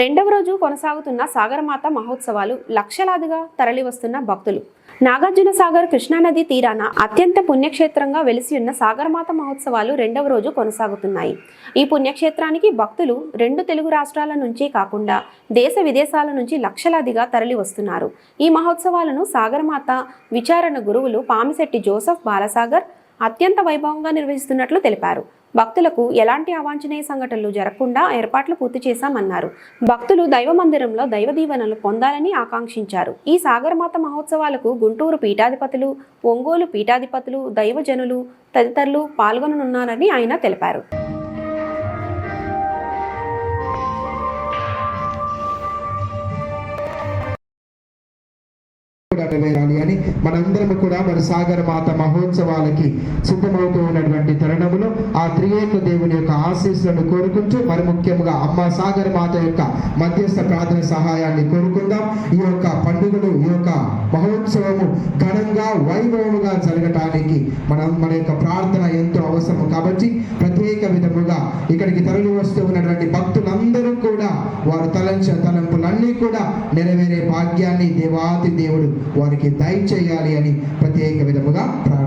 రెండవ రోజు కొనసాగుతున్న సాగరమాత మహోత్సవాలు లక్షలాదిగా తరలివస్తున్న భక్తులు. నాగార్జున సాగర్ కృష్ణానది తీరాన అత్యంత పుణ్యక్షేత్రంగా వెలిసి ఉన్న సాగరమాత మహోత్సవాలు రెండవ రోజు కొనసాగుతున్నాయి. ఈ పుణ్యక్షేత్రానికి భక్తులు రెండు తెలుగు రాష్ట్రాల నుంచి కాకుండా దేశ విదేశాల నుంచి లక్షలాదిగా తరలి వస్తున్నారు ఈ మహోత్సవాలను సాగరమాత విచారణ గురువులు పామిశెట్టి జోసఫ్ బాలసాగర్ అత్యంత వైభవంగా నిర్వహిస్తున్నట్లు తెలిపారు. భక్తులకు ఎలాంటి అవాంఛనీయ సంఘటనలు జరగకుండా ఏర్పాట్లు పూర్తి చేశామన్నారు. భక్తులు దైవ మందిరంలో దైవ దీవెనలు పొందాలని ఆకాంక్షించారు. ఈ సాగరమాత మహోత్సవాలకు గుంటూరు పీఠాధిపతులు ఒంగోలు పీఠాధిపతులు దైవజనులు తదితరులు పాల్గొననున్నారని ఆయన తెలిపారు. కూడా నెరవేరాలి అని మనందరం కూడా మరి సాగర మాత మహోత్సవాలకి సిద్ధమవుతూ ఉన్నటువంటి తరుణములో ఆ త్రియేక దేవుని యొక్క ఆశీస్సులను కోరుకుంటూ మరి ముఖ్యంగా అమ్మ సాగర మాత యొక్క మధ్యస్థ ప్రార్థన సహాయాన్ని కోరుకుందాం. ఈ యొక్క పండుగలు ఈ యొక్క మహోత్సవము ఘనంగా వైభవముగా జరగటానికి మనం మన యొక్క ప్రార్థన ఎంతో అవసరం. కాబట్టి ప్రత్యేక విధముగా ఇక్కడికి తరలి వస్తూ ఉన్నటువంటి భక్తులు కూడా నెరవేరే భాగ్యాన్ని దేవాతి దేవుడు వారికి దయచేయాలి అని ప్రత్యేక విధముగా ప్రార్థన